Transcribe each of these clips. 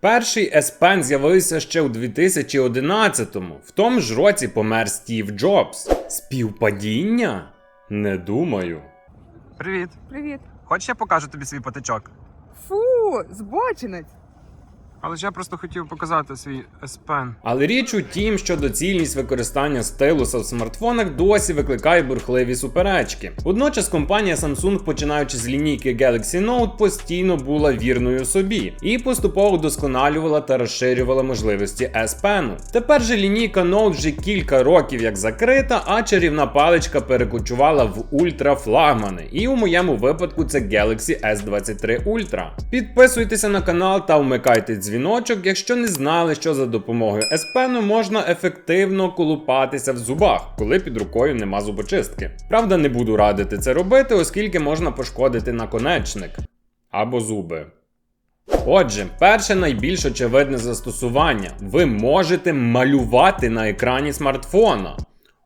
Перший S Pen з'явився ще у 2011-му. В тому ж році помер Стів Джобс. Співпадіння? Не думаю. Привіт. Привіт. Хочеш я покажу тобі свій патичок? Фу, збочинець. Але ж я просто хотів показати свій S-Pen. Але річ у тім, що доцільність використання стилуса в смартфонах досі викликає бурхливі суперечки. Водночас компанія Samsung, починаючи з лінійки Galaxy Note, постійно була вірною собі і поступово вдосконалювала та розширювала можливості S Pen. Тепер же лінійка Note вже кілька років як закрита, а чарівна паличка перекочувала в ультрафлагмани. І у моєму випадку це Galaxy S23 Ultra. Підписуйтеся на канал та вмикайте дзвіночок, якщо не знали, що за допомогою Pen можна ефективно колупатися в зубах, коли під рукою нема зубочистки. Правда, не буду радити це робити, оскільки можна пошкодити наконечник або зуби. Отже, перше найбільш очевидне застосування. Ви можете малювати на екрані смартфона.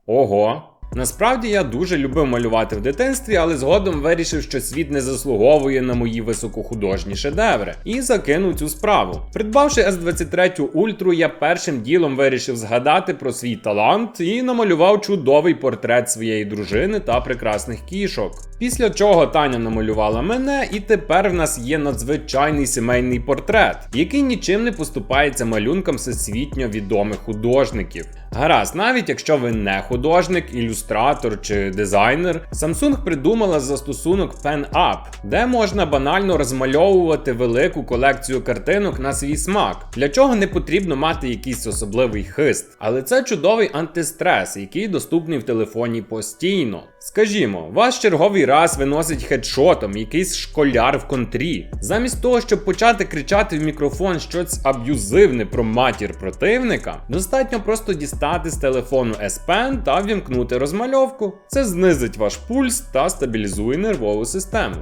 Ого. Насправді я дуже любив малювати в дитинстві, але згодом вирішив, що світ не заслуговує на мої високохудожні шедеври, і закинув цю справу. Придбавши S23 Ultra, я першим ділом вирішив згадати про свій талант і намалював чудовий портрет своєї дружини та прекрасних кішок. Після чого Таня намалювала мене, і тепер в нас є надзвичайний сімейний портрет, який нічим не поступається малюнкам всесвітньо відомих художників. Гаразд, навіть якщо ви не художник, ілюстратор чи дизайнер, Samsung придумала застосунок PenUp, де можна банально розмальовувати велику колекцію картинок на свій смак, для чого не потрібно мати якийсь особливий хист. Але це чудовий антистрес, який доступний в телефоні постійно. Скажімо, вас черговий раз виносить хедшотом якийсь школяр в контрі. Замість того, щоб почати кричати в мікрофон щось аб'юзивне про матір противника, достатньо просто дістати з телефону S Pen та вімкнути розмальовку. Це знизить ваш пульс та стабілізує нервову систему.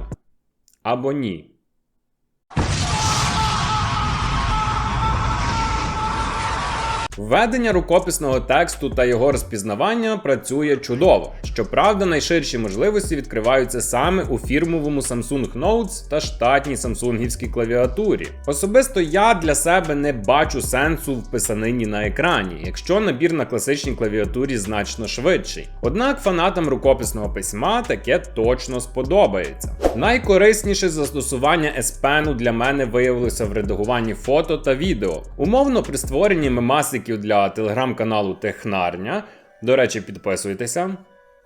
Або ні. Введення рукописного тексту та його розпізнавання працює чудово. Щоправда, найширші можливості відкриваються саме у фірмовому Samsung Notes та штатній самсунгівській клавіатурі. Особисто я для себе не бачу сенсу в писанині на екрані, якщо набір на класичній клавіатурі значно швидший. Однак фанатам рукописного письма таке точно сподобається. Найкорисніше застосування S Pen для мене виявилося в редагуванні фото та відео. Умовно при створенні мемасиків для телеграм-каналу Технарня. До речі, підписуйтеся.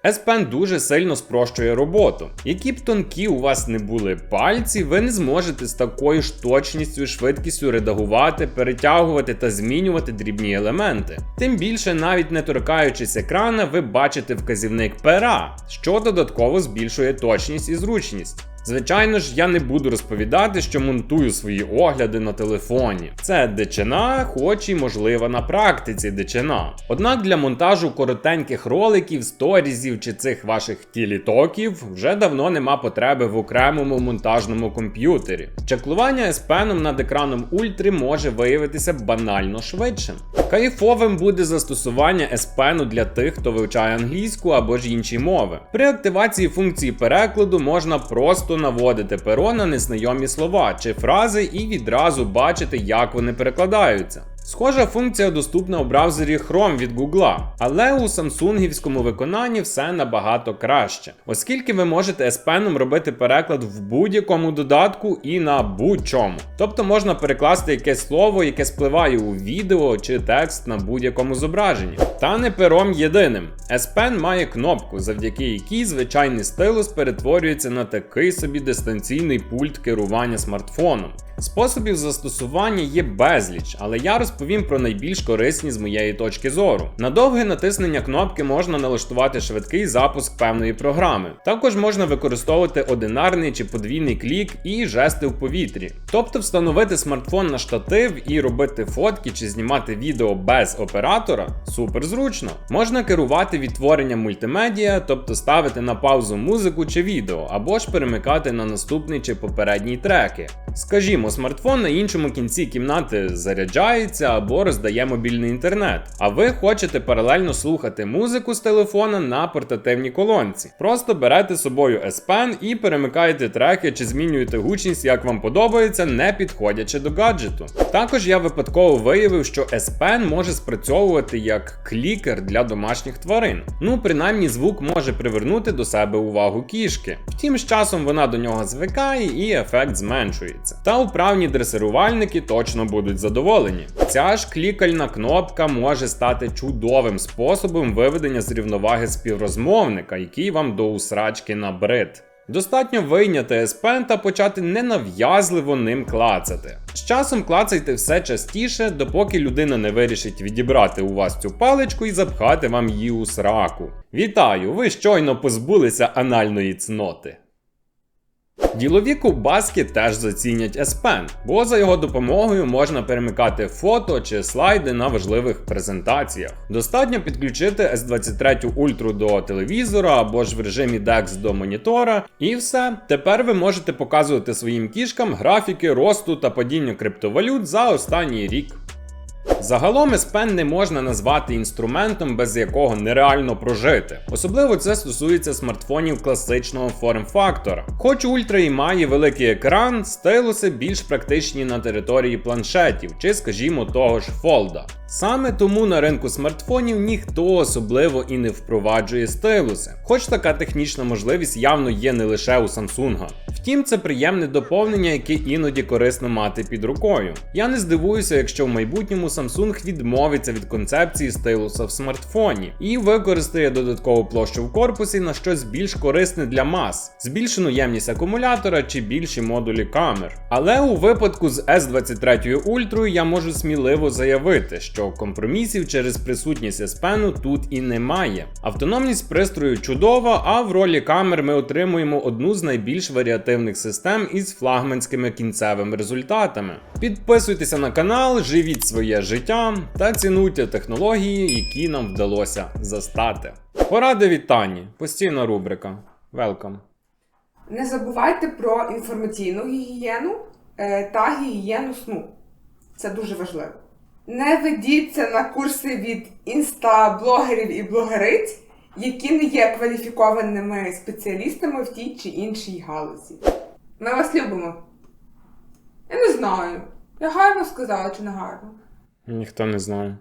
S-Pen дуже сильно спрощує роботу. Які б тонкі у вас не були пальці, ви не зможете з такою ж точністю і швидкістю редагувати, перетягувати та змінювати дрібні елементи. Тим більше, навіть не торкаючись екрана, ви бачите вказівник пера, що додатково збільшує точність і зручність. Звичайно ж, я не буду розповідати, що монтую свої огляди на телефоні. Це дичина, хоч і можлива на практиці дичина. Однак для монтажу коротеньких роликів, сторізів чи цих ваших тілітоків вже давно нема потреби в окремому монтажному комп'ютері. Чеклування з пеном над екраном ультри може виявитися банально швидшим. Кайфовим буде застосування S Pen для тих, хто вивчає англійську або ж інші мови. При активації функції перекладу можна просто наводити перо на незнайомі слова чи фрази і відразу бачити, як вони перекладаються. Схожа функція доступна у браузері Chrome від Google, але у самсунгівському виконанні все набагато краще, оскільки ви можете S Pen робити переклад в будь-якому додатку і на будь-чому. Тобто можна перекласти якесь слово, яке спливає у відео чи текст на будь-якому зображенні. Та не пером єдиним. S Pen має кнопку, завдяки якій звичайний стилус перетворюється на такий собі дистанційний пульт керування смартфоном. Способів застосування є безліч, але я розповім про найбільш корисні з моєї точки зору. На довге натиснення кнопки можна налаштувати швидкий запуск певної програми. Також можна використовувати одинарний чи подвійний клік і жести в повітрі. Тобто встановити смартфон на штатив і робити фотки чи знімати відео без оператора супер зручно. Можна керувати відтворенням мультимедіа, тобто ставити на паузу музику чи відео, або ж перемикати на наступний чи попередній треки. Скажімо, Скажімо, смартфон на іншому кінці кімнати заряджається або роздає мобільний інтернет. А ви хочете паралельно слухати музику з телефона на портативній колонці. Просто берете з собою S Pen і перемикаєте треки чи змінюєте гучність, як вам подобається, не підходячи до гаджету. Також я випадково виявив, що S Pen може спрацьовувати як клікер для домашніх тварин. Ну, принаймні, звук може привернути до себе увагу кішки. Втім, з часом вона до нього звикає і ефект зменшується. Та управні дресирувальники точно будуть задоволені. Ця ж клікальна кнопка може стати чудовим способом виведення з рівноваги співрозмовника, який вам до усрачки набрид. Достатньо вийняти Pen та почати ненав'язливо ним клацати. З часом клацайте все частіше, допоки людина не вирішить відібрати у вас цю паличку і запхати вам її у сраку. Вітаю! Ви щойно позбулися анальної цноти. Ділові ковбаски теж зацінять S Pen, бо за його допомогою можна перемикати фото чи слайди на важливих презентаціях. Достатньо підключити S23 Ultra до телевізора або ж в режимі DeX до монітора, і все. Тепер ви можете показувати своїм кішкам графіки росту та падіння криптовалют за останній рік. Загалом S не можна назвати інструментом, без якого нереально прожити. Особливо це стосується смартфонів класичного форм-фактора. Хоч Ультра і має великий екран, стилуси більш практичні на території планшетів чи, скажімо, того ж фолда. Саме тому на ринку смартфонів ніхто особливо і не впроваджує стилуси, хоч така технічна можливість явно є не лише у Samsung. Втім, це приємне доповнення, яке іноді корисно мати під рукою. Я не здивуюся, якщо в майбутньому Samsung відмовиться від концепції стилуса в смартфоні і використає додаткову площу в корпусі на щось більш корисне для мас, збільшену ємність акумулятора чи більші модулі камер. Але у випадку з S23 Ultra я можу сміливо заявити, що компромісів через присутність S Pen тут і немає. Автономність пристрою чудова, а в ролі камер ми отримуємо одну з найбільш варіативних систем із флагманськими кінцевими результатами. Підписуйтеся на канал, живіть своє життя та цінуйте технології, які нам вдалося застати. Поради від Тані. Постійна рубрика. Велкам. Не забувайте про інформаційну гігієну е, та гігієну сну. Це дуже важливо. Не ведіться на курси від інстаблогерів і блогериць, які не є кваліфікованими спеціалістами в тій чи іншій галузі. Ми вас любимо. Я не знаю. Я гарно сказала чи не гарно? Ніхто не знає.